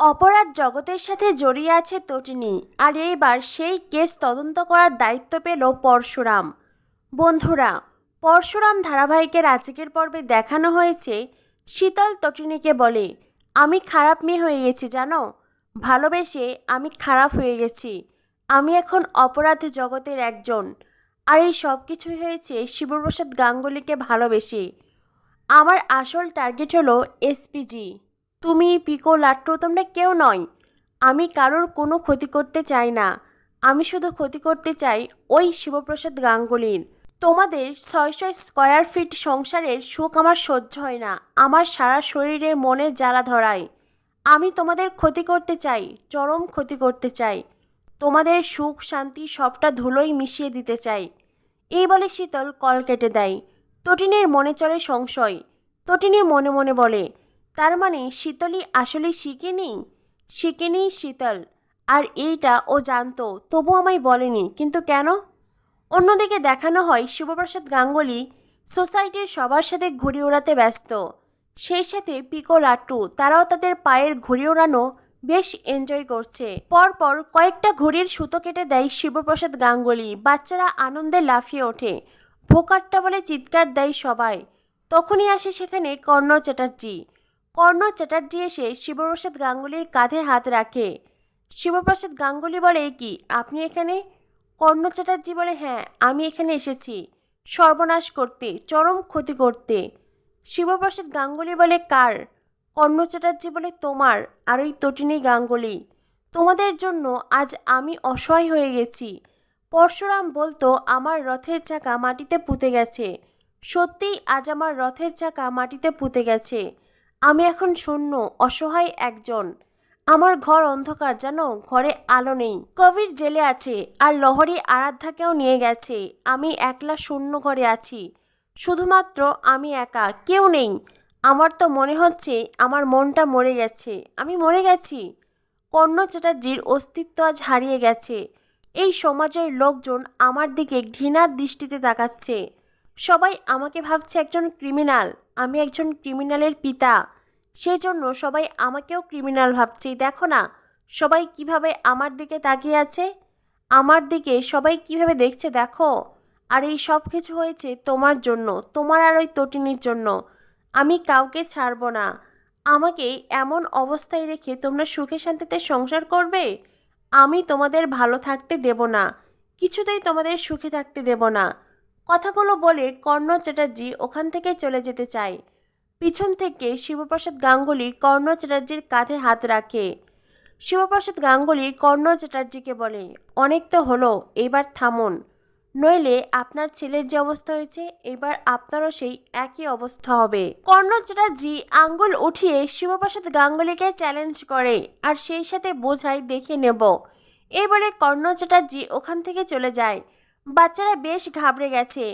অপরাধ জগতের সাথে জড়িয়ে আছে তটিনী, আর এইবার সেই কেস তদন্ত করার দায়িত্ব পেল পরশুরাম। বন্ধুরা, পরশুরাম ধারাবাহিকের আজকের পর্বে দেখানো হয়েছে, শীতল তটিনীকে বলে, আমি খারাপ মেয়ে হয়ে গেছি, জানো? ভালোবেসে আমি খারাপ হয়ে গেছি। আমি এখন অপরাধ জগতের একজন। আর এই সব কিছুই হয়েছে শিবপ্রসাদ গাঙ্গুলিকে ভালোবেসে। আমার আসল টার্গেট হলো এসপিজি তুমি পিকো লাট্টু, তোমরা কেউ নয়। আমি কারোর কোনো ক্ষতি করতে চাই না। আমি শুধু ক্ষতি করতে চাই ওই শিবপ্রসাদ গাঙ্গুলির। তোমাদের ছয়শো স্কোয়ার ফিট সংসারের সুখ আমার সহ্য হয় না। আমার সারা শরীরে মনে জ্বালা ধরায়। আমি তোমাদের ক্ষতি করতে চাই, চরম ক্ষতি করতে চাই। তোমাদের সুখ শান্তি সবটা ধুলোই মিশিয়ে দিতে চাই। এই বলে শীতল কল কেটে দেয়। তটিনীর মনে চলে সংশয়। তটিনী মনে মনে বলে তার মানে শীতলই আসলে শিখেনি? শিখেনি শীতল। আর এইটা ও জানতো, তবু আমায় বলেনি, কিন্তু কেন? অন্যদিকে দেখানো হয় শিবপ্রসাদ গাঙ্গুলি সোসাইটির সবার সাথে ঘুড়ি ওড়াতে ব্যস্ত। সেই সাথে পিকো লাট্টু, তারাও তাদের পায়ের ঘুড়ি ওড়ানো বেশ এনজয় করছে। পরপর কয়েকটা ঘুড়ির সুতো কেটে দেয় শিবপ্রসাদ গাঙ্গুলি, বাচ্চারা আনন্দে লাফিয়ে ওঠে। ভোকাট্টা বলে চিৎকার দেয় সবাই। তখনই আসে সেখানে কর্ণ চ্যাটার্জি। কর্ণ চ্যাটার্জি এসে শিবপ্রসাদ গাঙ্গুলির কাঁধে হাত রাখে। শিবপ্রসাদ গাঙ্গুলি বলে "এ কি, আপনি এখানে? কর্ণ চ্যাটার্জি বলে হ্যাঁ আমি এখানে এসেছি। সর্বনাশ করতে, চরম ক্ষতি করতে। শিবপ্রসাদ গাঙ্গুলি বলে, কার? কর্ণ চ্যাটার্জি বলে, তোমার, আর ওই তটিনী গাঙ্গুলি। তোমাদের জন্য আজ আমি অসহায় হয়ে গেছি। পরশুরাম বলতো, আমার রথের চাকা মাটিতে পুঁতে গেছে। সত্যিই আজ আমার রথের চাকা মাটিতে পুঁতে গেছে। আমি এখন শূন্য, অসহায় একজন। আমার ঘর অন্ধকার জানো ঘরে আলো নেই। কবির জেলে আছে, আর লহরি আরাধ্যাকেও নিয়ে গেছে। আমি একলা শূন্য ঘরে আছি। শুধুমাত্র আমি একা, কেউ নেই। আমার তো মনে হচ্ছে, আমার মনটা মরে গেছে। আমি মরে গেছি। কর্ণ চ্যাটার্জির অস্তিত্ব আজ হারিয়ে গেছে। এই সমাজের লোকজন আমার দিকে ঘৃণার দৃষ্টিতে তাকাচ্ছে। সবাই আমাকে ভাবছে একজন ক্রিমিনাল। আমি একজন ক্রিমিনালের পিতা। সেজন্য সবাই আমাকেও ক্রিমিনাল ভাবছে। দেখো না, সবাই কীভাবে আমার দিকে তাকিয়ে আছে? আমার দিকে সবাই কীভাবে দেখছে দেখো? আর এই সব কিছু হয়েছে তোমার জন্য, তোমার আর ওই তটিনীর জন্য। আমি কাউকে ছাড়বো না। আমাকে এমন অবস্থায় রেখে তোমরা সুখে শান্তিতে সংসার করবে? আমি তোমাদের ভালো থাকতে দেব না, কিছুতেই তোমাদের সুখে থাকতে দেব না। কথাগুলো বলে কর্ণ চ্যাটার্জি ওখান থেকে চলে যেতে চায়। পিছন থেকে শিবপ্রসাদ গাঙ্গুলি, কর্ণ চ্যাটার্জির কাঁধে হাত রাখে। শিবপ্রসাদ গাঙ্গুলি কর্ণ চ্যাটার্জিকে বলে, অনেক তো হলো, এবার থামুন। নইলে আপনার ছেলের যে অবস্থা হয়েছে, এবার আপনারও সেই একই অবস্থা হবে। কর্ণ চ্যাটার্জি আঙ্গুল উঠিয়ে শিবপ্রসাদ গাঙ্গুলিকে চ্যালেঞ্জ করে আর সেই সাথে বোঝায়, দেখে নেব। এই বলে কর্ণ চ্যাটার্জি ওখান থেকে চলে যায়। বাচ্চারা বেশ ঘাবড়ে গেছে।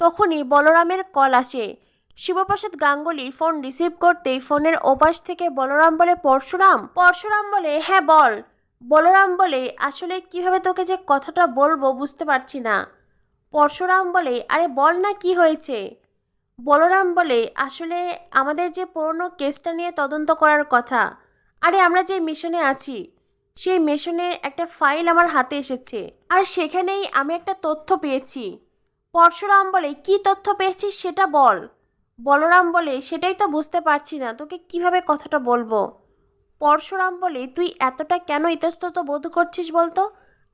তখনই বলরামের কল আসে। শিবপ্রসাদ গাঙ্গুলি ফোন রিসিভ করতেই ফোনের ওপাশ থেকে বলরাম বলে, পরশুরাম? পরশুরাম বলে হ্যাঁ বল। বলরাম বলে, আসলে কীভাবে তোকে যে কথাটা বলব বুঝতে পারছি না। পরশুরাম বলে, আরে, বল না, কি হয়েছে? বলরাম বলে, আসলে আমাদের যে পুরনো কেসটা নিয়ে তদন্ত করার কথা, আরে, আমরা যে মিশনে আছি, সেই মিশনের একটা ফাইল আমার হাতে এসেছে, আর সেখানেই আমি একটা তথ্য পেয়েছি। পরশুরাম বলে, কি তথ্য পেয়েছিস সেটা বল। বলরাম বলে, সেটাই তো বুঝতে পারছি না, তোকে কীভাবে কথাটা বলব? পরশুরাম বলে, তুই এতটা কেন ইতস্তত বোধ করছিস বলতো?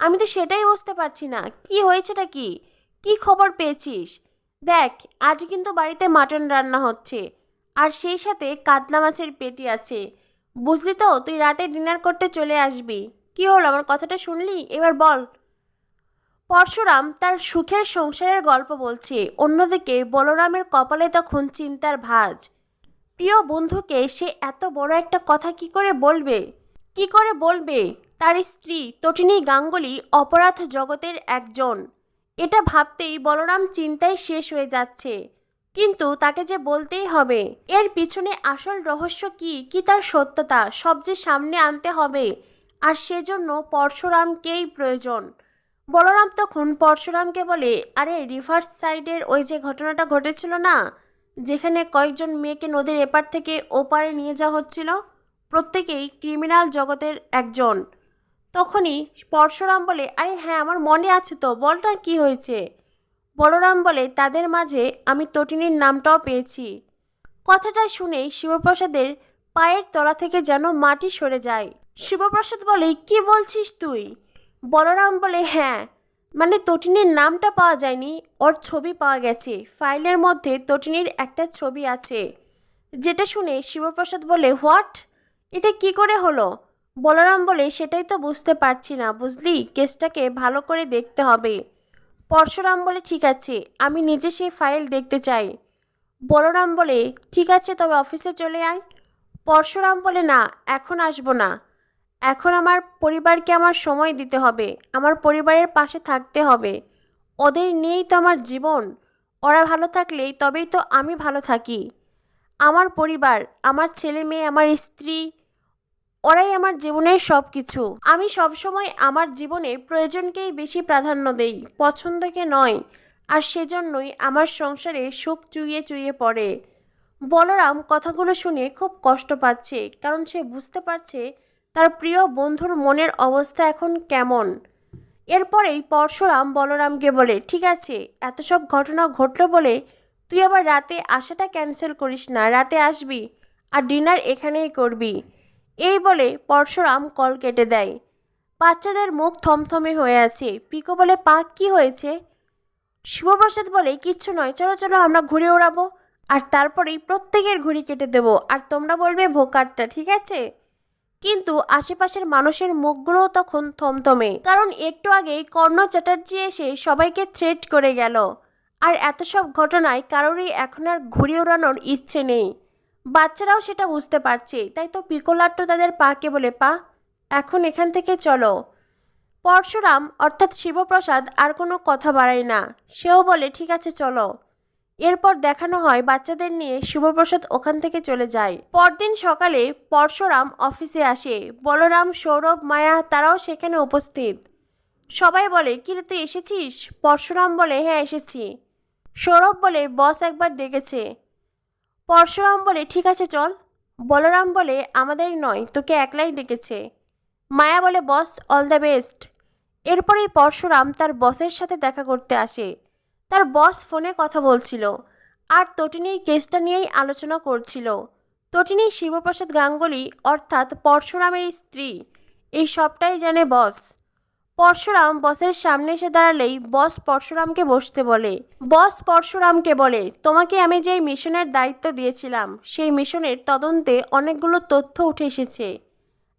আমি তো সেটাই বুঝতে পারছি না, কি হয়েছেটা কি? কি খবর পেয়েছিস? দেখ, আজ কিন্তু বাড়িতে মাটন রান্না হচ্ছে, আর সেই সাথে কাতলা মাছের পেটি আছে। বুঝলি তো, তুই রাতে ডিনার করতে চলে আসবি। কি হলো, আমার কথাটা শুনলি? এবার বল। পরশুরাম তার সুখের সংসারের গল্প বলছে। অন্যদিকে বলরামের কপালে তখন চিন্তার ভাঁজ। প্রিয় বন্ধুকে সে এত বড় একটা কথা কি করে বলবে? কি করে বলবে? তার স্ত্রী তটিনী গাঙ্গুলি অপরাধ জগতের একজন। এটা ভাবতেই বলরাম চিন্তায় শেষ হয়ে যাচ্ছে। কিন্তু তাকে যে বলতেই হবে, এর পিছনে আসল রহস্য কি কি তার সত্যতা, সব যে সামনে আনতে হবে, আর সেজন্য পরশুরামকেই প্রয়োজন। বলরাম তখন পরশুরামকে বলে, আরে, রিভার্স সাইডের ওই যে ঘটনাটা ঘটেছিল না? যেখানে কয়েকজন মেয়েকে নদীর এপার থেকে ওপারে নিয়ে যাওয়া হচ্ছিল? প্রত্যেকেই ক্রিমিনাল জগতের একজন। তখনই পরশুরাম বলে, আরে হ্যাঁ আমার মনে আছে তো, বলটা কি হয়েছে? বলরাম বলে, তাদের মাঝে আমি তটিনীর নামটাও পেয়েছি। কথাটা শুনেই শিবপ্রসাদের পায়ের তলা থেকে যেন মাটি সরে যায়। শিবপ্রসাদ বলে, কি বলছিস তুই? বলরাম বলে হ্যাঁ। মানে তটিনীর নামটা পাওয়া যায়নি, ওর ছবি পাওয়া গেছে। ফাইলের মধ্যে তটিনীর একটা ছবি আছে, যেটা শুনে শিবপ্রসাদ বলে, হোয়াট? এটা কি করে হলো? বলরাম বলে, সেটাই তো বুঝতে পারছি না, বুঝলি? কেসটাকে ভালো করে দেখতে হবে। পরশুরাম বলে, ঠিক আছে, আমি নিজে সেই ফাইল দেখতে চাই। বলরাম বলে, ঠিক আছে, তবে অফিসে চলে আয়। পরশুরাম বলে, না, এখন আসব না। এখন আমার পরিবারকে আমার সময় দিতে হবে, আমার পরিবারের পাশে থাকতে হবে। ওদের নিয়েই তো আমার জীবন, ওরা ভালো থাকলেই তবেই তো আমি ভালো থাকি। আমার পরিবার, আমার ছেলে মেয়ে, আমার স্ত্রী, ওরাই আমার জীবনের সব কিছু আমি সবসময় আমার জীবনে প্রয়োজনকেই বেশি প্রাধান্য দেই, পছন্দকে নয়, আর সেজন্যই আমার সংসারে সুখ চুইয়ে চুইয়ে পড়ে। বলরাম কথাগুলো শুনে খুব কষ্ট পাচ্ছে, কারণ সে বুঝতে পারছে তার প্রিয় বন্ধুর মনের অবস্থা এখন কেমন? এরপরেই পরশুরাম বলরামকে বলে, ঠিক আছে, এত সব ঘটনা ঘটলো বলে তুই আবার রাতে আসাটা ক্যান্সেল করিস না, রাতে আসবি আর ডিনার এখানেই করবি। এই বলে পরশুরাম কল কেটে দেয়। বাচ্চাদের মুখ থমথমে হয়ে আছে। পিকো বলে, পা, কি হয়েছে? শিবপ্রসাদ বলে, কিচ্ছু নয়, চলো চলো, আমরা ঘুরে ওড়াবো আর তারপরেই প্রত্যেকের ঘুড়ি কেটে দেবো আর তোমরা বলবে ভোকারটা, ঠিক আছে? কিন্তু আশেপাশের মানুষের মুখগুলোও তখন থমথমে। কারণ একটু আগেই কর্ণ চ্যাটার্জি এসে সবাইকে থ্রেট করে গেল। আর এত সব ঘটনায় কারোরই এখন আর ঘুরে ওড়ানোর ইচ্ছে নেই। বাচ্চারাও সেটা বুঝতে পারছে, তাই তো পিকোলাট্ট তাদের পাকে বলে, পা, এখন এখান থেকে চলো। পরশুরাম, অর্থাৎ শিবপ্রসাদ, আর কোনো কথা বাড়ায় না। সেও বলে, ঠিক আছে, চলো। এরপর দেখানো হয় বাচ্চাদের নিয়ে শিবপ্রসাদ ওখান থেকে চলে যায়। পরদিন সকালে পরশুরাম অফিসে আসে। বলরাম, সৌরভ, মায়া তারাও সেখানে উপস্থিত। সবাই বলে কিরে তুই এসেছিস? পরশুরাম বলে হ্যাঁ এসেছি। সৌরভ বলে, বস একবার ডেকেছে। পরশুরাম বলে, ঠিক আছে, চল। বলরাম বলে, আমাদের নয়, তোকে একলাই ডেকেছে। মায়া বলে, বস, অল দ্য বেস্ট। এরপরেই পরশুরাম তার বসের সাথে দেখা করতে আসে। তার বস ফোনে কথা বলছিল আর তটিনীর কেসটা নিয়েই আলোচনা করছিল। তটিনী শিবপ্রসাদ গাঙ্গুলি অর্থাৎ পরশুরামের স্ত্রী। এই সবটাই জানে বস। পরশুরাম বসের সামনে এসে দাঁড়ালেই বস পরশুরামকে বসতে বলে। বস পরশুরামকে বলে, তোমাকে আমি যেই মিশনের দায়িত্ব দিয়েছিলাম, সেই মিশনের তদন্তে অনেকগুলো তথ্য উঠে এসেছে।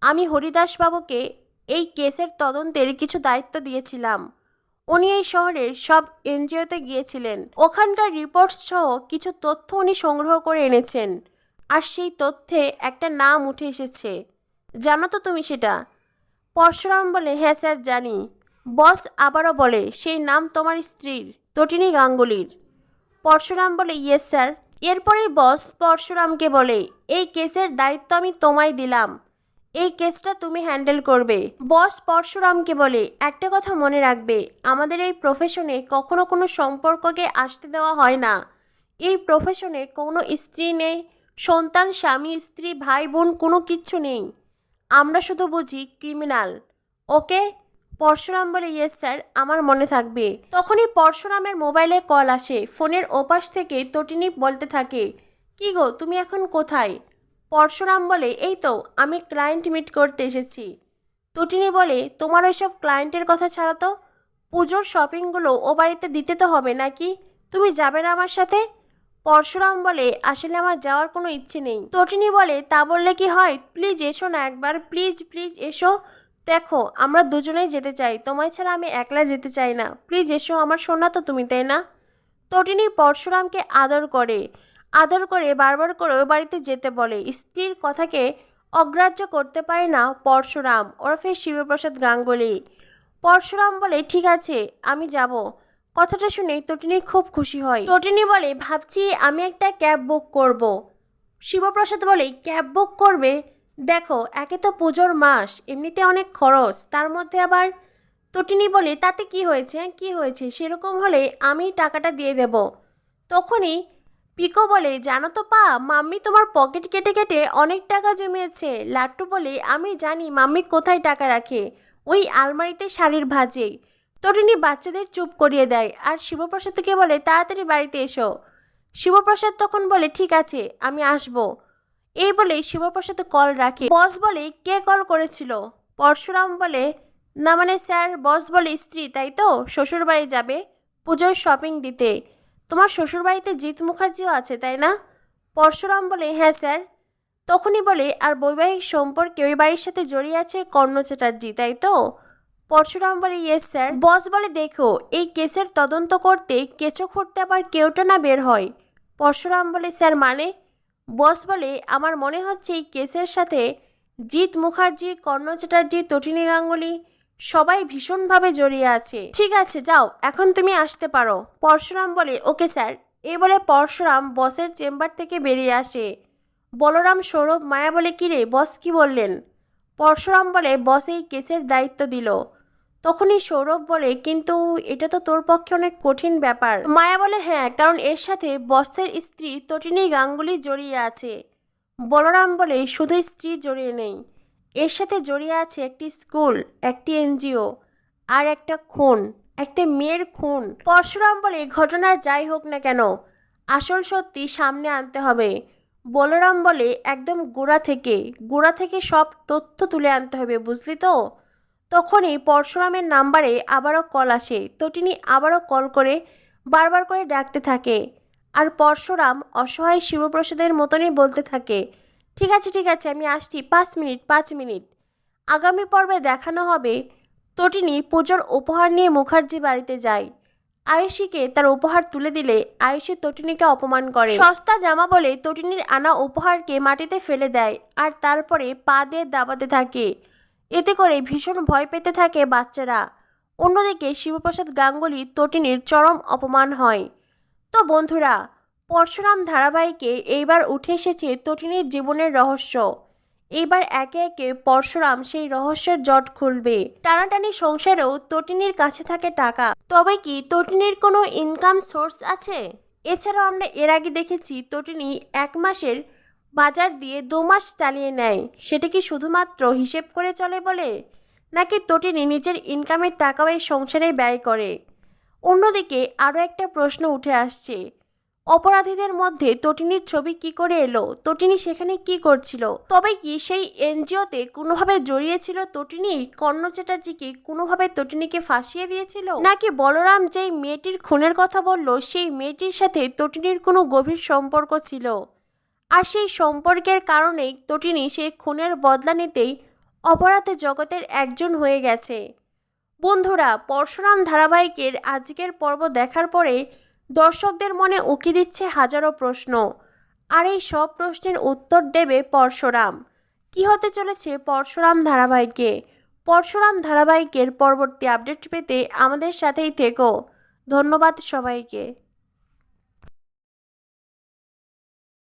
আমি হরিদাসবাবুকে এই কেসের তদন্তের কিছু দায়িত্ব দিয়েছিলাম। উনি এই শহরের সব এনজিওতে গিয়েছিলেন। ওখানকার রিপোর্টস সহ কিছু তথ্য উনি সংগ্রহ করে এনেছেন। আর সেই তথ্যে একটা নাম উঠে এসেছে। জানো তো তুমি সেটা? পরশুরাম বলে হ্যাঁ স্যার, জানি। বস আবারও বলে, সেই নাম তোমার স্ত্রীর, তটিনী গাঙ্গুলির। পরশুরাম বলে, ইয়েস স্যার। এরপরেই বস পরশুরামকে বলে, এই কেসের দায়িত্ব আমি তোমায় দিলাম। এই কেসটা তুমি হ্যান্ডেল করবে। বস পরশুরামকে বলে, একটা কথা মনে রাখবে, আমাদের এই প্রফেশনে কখনো কোনো সম্পর্ককে আসতে দেওয়া হয় না। এই প্রফেশনে কোনো স্ত্রী নেই, সন্তান, স্বামী, স্ত্রী, ভাই, বোন, কোনো কিচ্ছু নেই। আমরা শুধু বুঝি ক্রিমিনাল ওকে? পরশুরাম বলে ইয়েস স্যার আমার মনে থাকবে। তখনই পরশুরামের মোবাইলে কল আসে। ফোনের ওপাশ থেকে তটিনী বলতে থাকে, কি গো, তুমি এখন কোথায়? পরশুরাম বলে, এই তো, আমি ক্লায়েন্ট মিট করতে এসেছি। তটিনী বলে, তোমার ওইসব ক্লায়েন্টের কথা ছাড়া তো। পুজোর শপিংগুলো ও বাড়িতে দিতে তো হবে নাকি? তুমি যাবে না আমার সাথে? পরশুরাম বলে, আসলে আমার যাওয়ার কোনো ইচ্ছে নেই। তটিনী বলে, তা বললে কি হয়? প্লিজ এসো না একবার প্লিজ প্লিজ এসো। দেখো, আমরা দুজনেই যেতে চাই। তোমায় ছাড়া আমি একলা যেতে চাই না। প্লিজ এসো, আমার শোনা তো তুমি, তাই না? তটিনী পরশুরামকে আদর করে। আদর করে, বারবার করে ওই বাড়িতে যেতে বলে। স্ত্রীর কথাকে অগ্রাহ্য করতে পারে না পরশুরাম। ওরফে শিবপ্রসাদ গাঙ্গুলি। পরশুরাম বলে, ঠিক আছে, আমি যাব। কথাটা শুনে তটিনী খুব খুশি হয়। তটিনী বলে, ভাবছি আমি একটা ক্যাব বুক করব। শিবপ্রসাদ বলে, ক্যাব বুক করবে? দেখো, একে তো পুজোর মাস, এমনিতে অনেক খরচ। তার মধ্যে আবার তটিনী বলে, তাতে কি হয়েছে? কি হয়েছে? সেরকম হলে আমি টাকাটা দিয়ে দেব। তখনই পিকো বলে, জানো তো পা, মাম্মি তোমার পকেট কেটে কেটে অনেক টাকা জমিয়েছে। লাট্টু বলে, আমি জানি মাম্মি কোথায় টাকা রাখে, ওই আলমারিতে শাড়ির ভাজে। তরিনী বাচ্চাদের চুপ করিয়ে দেয়, আর শিবপ্রসাদকে বলে, তাড়াতাড়ি বাড়িতে এসো। শিবপ্রসাদ তখন বলে, ঠিক আছে, আমি আসব। এই বলে শিবপ্রসাদ কল রাখে। বস বলে, কে কল করেছিল? পরশুরাম বলে, না মানে স্যার, বস বলে স্ত্রী, তাই তো? শ্বশুর বাড়ি যাবে, পুজোর শপিং দিতে। তোমার শ্বশুরবাড়িতে জিৎ মুখার্জিও আছে, তাই না? পরশুরাম বলে হ্যাঁ স্যার। তখনই বলে, আর বৈবাহিক সম্পর্কে ওই বাড়ির সাথে জড়িয়ে আছে কর্ণ চ্যাটার্জি, তাই তো? পরশুরাম বলে ইয়েস স্যার। বস বলে, দেখো, এই কেসের তদন্ত করতে কেঁচো খুঁড়তে আবার কেউটা না বের হয়। পরশুরাম বলে, স্যার মানে? বস বলে, আমার মনে হচ্ছে এই কেসের সাথে জিৎ মুখার্জি, কর্ণ চ্যাটার্জি, তটিনী গাঙ্গুলি সবাই ভীষণভাবে জড়িয়ে আছে। ঠিক আছে, যাও, এখন তুমি আসতে পারো। পরশুরাম বলে, ওকে, স্যার। এই বলে পরশুরাম বসের চেম্বার থেকে বেরিয়ে আসে। বলরাম সৌরভ মায়া বলে কিরে বস কি বললেন? পরশুরাম বলে, বস এই কেসের দায়িত্ব দিল। তখনই সৌরভ বলে, কিন্তু এটা তো তোর পক্ষে অনেক কঠিন ব্যাপার। মায়া বলে হ্যাঁ কারণ এর সাথে বসের স্ত্রী তটিনী গাঙ্গুলি জড়িয়ে আছে। বলরাম বলে, শুধু স্ত্রী জড়িয়ে নেই। এর সাথে জড়িয়ে আছে একটি স্কুল, একটি এনজিও, আর একটা খুন, একটা মেয়ের খুন। পরশুরাম বলে ঘটনা যাই হোক না কেন, আসল সত্যি সামনে আনতে হবে। বলরাম বলে, একদম গোড়া থেকে গোড়া থেকে সব তথ্য তুলে আনতে হবে, বুঝলি তো? তখনই পরশুরামের নাম্বারে আবারও কল আসে। তো তিনি আবারও কল করে, বারবার করে ডাকতে থাকে। আর পরশুরাম অসহায় শিবপ্রসাদের মতনই বলতে থাকে ঠিক আছে ঠিক আছে, আমি আসছি। পাঁচ মিনিট পাঁচ মিনিট। আগামী পর্বে দেখানো হবে তটিনী পুজোর উপহার নিয়ে মুখার্জি বাড়িতে যায়। আয়ুষীকে তার উপহার তুলে দিলে আয়ুষী তটিনীকে অপমান করে। সস্তা জামা বলে তটিনীর আনা উপহারকে মাটিতে ফেলে দেয় আর তারপরে পা দিয়ে দাবাতে থাকে। এতে করে ভীষণ ভয় পেতে থাকে বাচ্চারা। অন্যদিকে শিবপ্রসাদ গাঙ্গুলি তটিনীর চরম অপমান হয়। তো বন্ধুরা পরশুরাম ধারাবাহিকে এইবার উঠে এসেছে তটিনীর জীবনের রহস্য। এইবার একে একে পরশুরাম সেই রহস্যের জট খুলবে। টানাটানি সংসারেও তটিনীর কাছে থাকে টাকা। তবে কি তটিনীর কোনো ইনকাম সোর্স আছে? এছাড়াও আমরা এর আগে দেখেছি তটিনী এক মাসের বাজার দিয়ে দু মাস চালিয়ে নেয়। সেটা কি শুধুমাত্র হিসেব করে চলে বলে? নাকি তটিনী নিজের ইনকামের টাকাও এই সংসারে ব্যয় করে? অন্যদিকে আরও একটা প্রশ্ন উঠে আসছে। অপরাধীদের মধ্যে তটিনীর ছবি কি করে এলো? তটিনী সেখানে কি করছিল? তবে কি সেই এনজিওতে কোনোভাবে জড়িয়েছিল তটিনী? কর্ণ চ্যাটার্জিকে কোনোভাবে তটিনীকে ফাঁসিয়ে দিয়েছিল? নাকি বলরাম যেই মেয়েটির খুনের কথা বলল, সেই মেয়েটির সাথে তটিনীর কোনো গভীর সম্পর্ক ছিল? আর সেই সম্পর্কের কারণেই তটিনী সেই খুনের বদলা নিতেই অপরাধ জগতের একজন হয়ে গেছে। বন্ধুরা, পরশুরাম ধারাবাহিকের আজকের পর্ব দেখার পরে দর্শকদের মনে উকি দিচ্ছে হাজারো প্রশ্ন। আর এই সব প্রশ্নের উত্তর দেবে পরশুরাম। কি হতে চলেছে পরশুরাম ধারাবাহিকে? পরশুরাম ধারাবাহিকের পরবর্তী আপডেট পেতে আমাদের সাথেই থেকো। ধন্যবাদ সবাইকে।